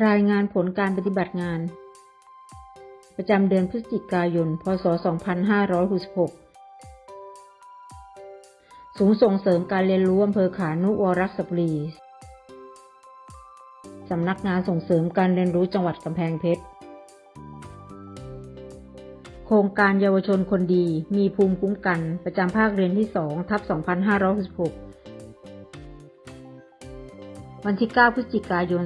รายงานผลการปฏิบัติงาน ประจำเดือนพฤศจิกายน พศ 2566 ศูนย์ส่งเสริมการเรียนรู้อำเภอขานุวรสบุรี สำนักงานส่งเสริมการเรียนรู้จังหวัดกำแพงเพชร โครงการเยาวชนคนดีมีภูมิคุ้มกันประจำภาคเรียนที่ 2 ทับ 2566 วันที่ 9 พฤศจิกายน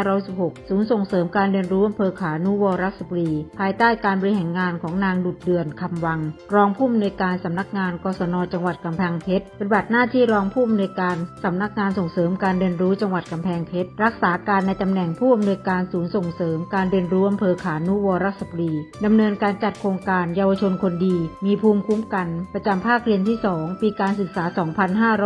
2516 ศูนย์ส่งเสริมการเรียนรู้อำเภอขานุวรสบุรี ภายใต้การบริหารงานของนางดุดเดือนคำวัง รองผู้อำนวยการสำนักงาน กศน จังหวัดกำแพงเพชร ปฏิบัติหน้าที่รองผู้อำนวยการสำนักงานส่งเสริมการเรียนรู้จังหวัดกำแพงเพชร รักษาการในตำแหน่งผู้อำนวยการศูนย์ส่งเสริมการเรียนรู้อำเภอขานุวรสบุรีดำเนินการจัดโครงการเยาวชนคนดี มีภูมิคุ้มกัน ประจำภาคเรียนที่ 2 ปีการศึกษา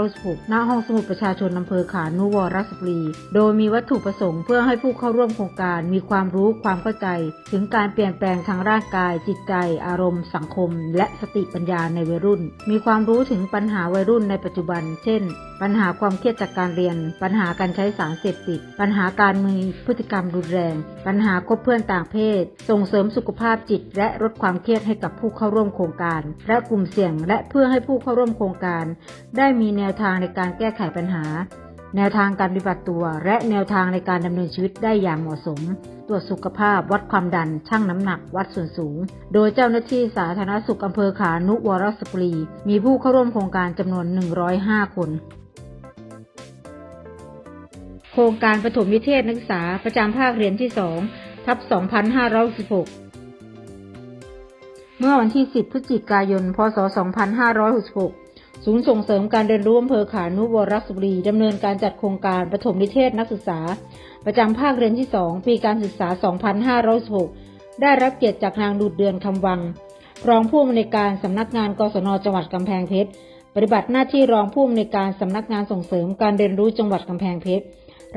2516 ณ ห้องสมุดประชาชนอำเภอขานุวรสบุรี โดยมีวัตถุประสงค์เพื่อให้ผู้เข้าร่วมโครงการมีความรู้ความเข้าใจ ถึงการเปลี่ยนแปลงทางร่างกาย จิตใจ อารมณ์ สังคม และสติปัญญาในวัยรุ่น มีความรู้ถึงปัญหาวัยรุ่นในปัจจุบัน เช่น ปัญหาความเครียดจากการเรียน ปัญหาการใช้สารเสพติด ปัญหาการมีพฤติกรรมรุนแรง ปัญหาคบเพื่อนต่างเพศ ส่งเสริมสุขภาพจิต และลดความเครียดให้กับผู้เข้าร่วมโครงการ และกลุ่มเสี่ยง และเพื่อให้ผู้เข้าร่วมโครงการ ได้มีแนวทางในการแก้ไขปัญหา แนวทางการปฏิบัติตัว และแนวทางในการดำเนินชีวิตได้อย่างเหมาะสม ตรวจสุขภาพ วัดความดัน ชั่งน้ำหนัก วัดส่วนสูง โดยเจ้าหน้าที่สาธารณสุขอำเภอขานุวรสบุรี มีผู้เข้าร่วมโครงการจำนวน 105 คนโครงการปฐมนิเทศนักศึกษาประจำภาคเรียนที่ 2 ทับ 2516 เมื่อวันที่ 10 พฤศจิกายน พศ 2566 ศูนย์ส่งเสริมการเรียนรู้อำเภอขานุวรสบุรีดำเนินการจัดโครงการปฐมนิเทศนักศึกษา ประจำภาคเรียนที่ 2 ปีการศึกษา 2516ได้รับเกียรติจากนางดูดเดือนคำวัง รองผู้อำนวยการสำนักงานกศนจังหวัดกำแพงเพชร ปฏิบัติหน้าที่รองผู้อำนวยการสำนักงานส่งเสริมการเรียนรู้จังหวัดกำแพงเพชร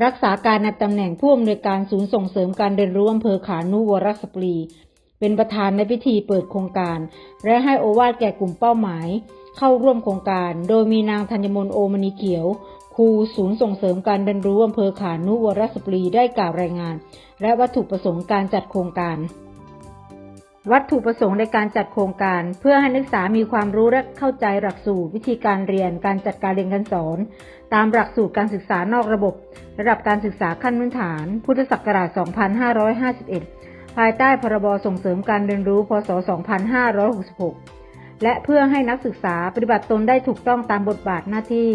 รักษาการในตำแหน่งผู้อำนวยการศูนย์ส่งเสริมการเรียนรู้อำเภอขานุวรสบุรีเป็นประธานในพิธีเปิดโครงการ และให้โอวาทแก่กลุ่มเป้าหมาย เข้าร่วมโครงการ โดยมีนางธัญมนโอมณีเขียว ครูศูนย์ส่งเสริมการเรียนรู้อำเภอขานุวรสบุรีได้กล่าวรายงาน และวัตถุประสงค์การจัดโครงการ วัตถุประสงค์ในการจัดโครงการ เพื่อให้นักศึกษามีความรู้และเข้าใจหลักสูตรวิธีการเรียนการจัดการเรียนการสอน ตามหลักสูตรการศึกษานอกระบบ ระดับการศึกษาขั้นพื้นฐาน พุทธศักราช 2551 ภายใต้พรบส่งเสริมการเรียนรู้ พศ 2566 และเพื่อให้นักศึกษาปฏิบัติตนได้ถูกต้องตามบทบาทหน้าที่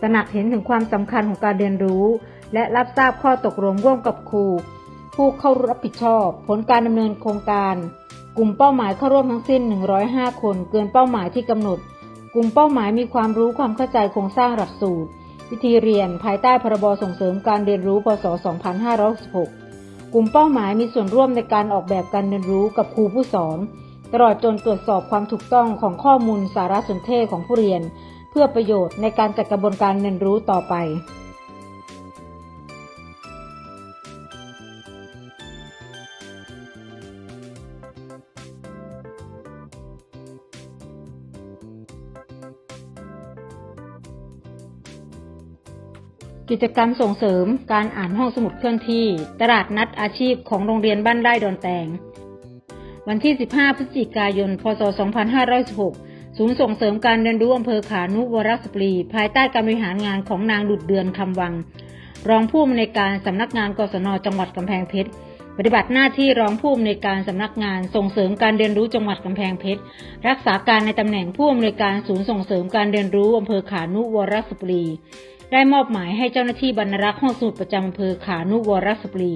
ตระหนักเห็นถึงความสำคัญของการเรียนรู้ และรับทราบข้อตกลงร่วมกับครู ผู้เข้ารับผิดชอบ ผลการดำเนินโครงการ กลุ่มเป้าหมายเข้าร่วมทั้งสิ้น 105 คน เกินเป้าหมายที่กำหนด กลุ่มเป้าหมายมีความรู้ความเข้าใจโครงสร้างหลักสูตร วิธีเรียน ภายใต้พรบส่งเสริมการเรียนรู้ พศ 2566 กลุ่มเป้าหมายมีส่วนร่วมในการออกแบบการเรียนรู้กับครูผู้สอน ตลอดจนตรวจสอบความถูกต้องของข้อมูลสารสนเทศของผู้เรียน เพื่อประโยชน์ในการจัดกระบวนการเรียนรู้ต่อไปกิจกรรมส่งเสริมการอ่านห้องสมุดเคลื่อนที่ ตลาดนัดอาชีพของโรงเรียนบ้านไร่ดอนแตง วันที่ 15 พฤศจิกายน พศ 2516 ศูนย์ส่งเสริมการเรียนรู้อำเภอขานุวรสบุรี ภายใต้การบริหารงานของนางดุดเดือนคำวัง รองผู้อำนวยการสำนักงานกศนจังหวัดกำแพงเพชรปฏิบัติหน้าที่รองผู้อำนวยการสำนักงานส่งเสริมการเรียนรู้จังหวัดกำแพงเพชร รักษาการในตำแหน่งผู้อำนวยการศูนย์ส่งเสริมการเรียนรู้อำเภอขานุวรสบุรี ได้มอบหมายให้เจ้าหน้าที่บรรณรักษ์ห้องสมุดประจำอำเภอขานุวรสบุรี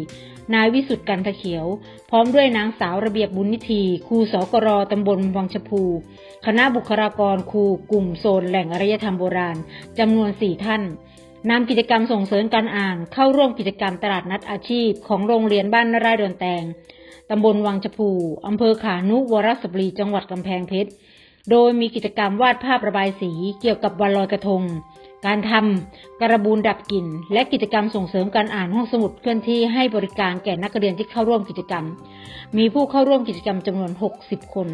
นายวิสุทธ์กันทะเขียว พร้อมด้วยนางสาวระเบียบบุญนิธีครูสกรตำบลวังชพู คณะบุคลากรครูกลุ่มโซนแหล่งอารยธรรมโบราณจำนวนสี่ท่านนำกิจกรรมส่งเสริมการอ่านเข้าร่วมกิจกรรมตลาดนัดอาชีพ ของโรงเรียนบ้านนรายดอนแตงตำบลวังชพู อำเภอขานุวรสบรีจังหวัดกำแพงเพชร โดยมีกิจกรรมวาดภาพระบายสีเกี่ยวกับวันลอยกระทง การทำกระบูนดับกลิ่น และกิจกรรมส่งเสริมการอ่านห้องสมุดเคลื่อนที่ให้บริการแก่นักเรียนที่เข้าร่วมกิจกรรม มีผู้เข้าร่วมกิจกรรมจำนวน 60 คน